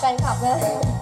แฟนคลับเลย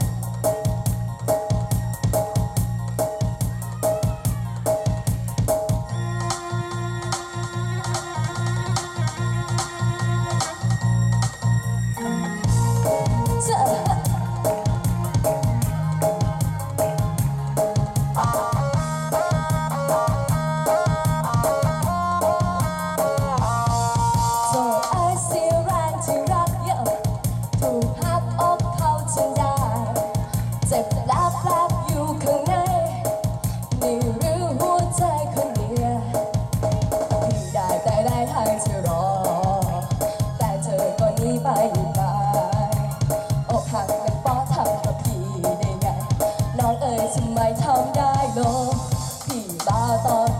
啊到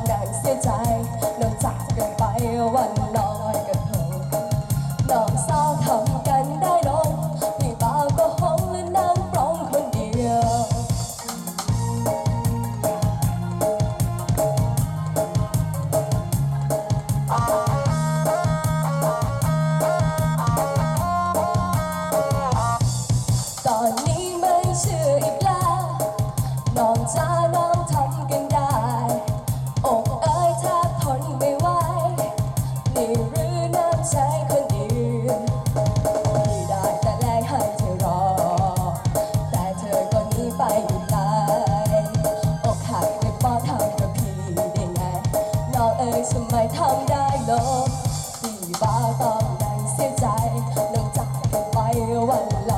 ทำไมทำได้เนาะที่บ้าต้องนั่งเสียใจนึกจากกัไปวันละ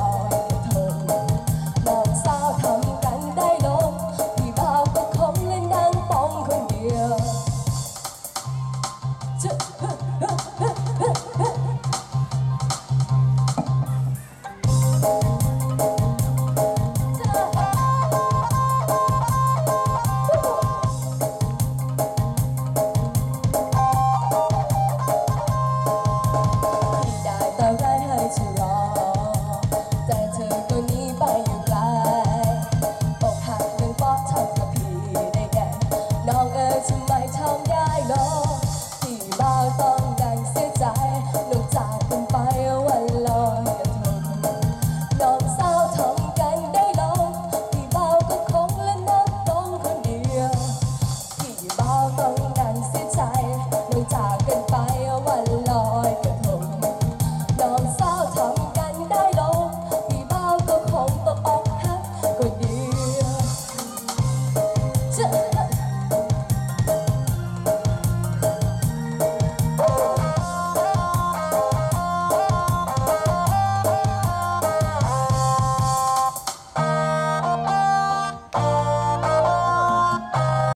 ต้องนั้นเสียใจ ไม่จากกันไปวันลอยกระทงน้องสาทำกันได้ลปีบ่าก็คงต้องอกหักก็ดีจะ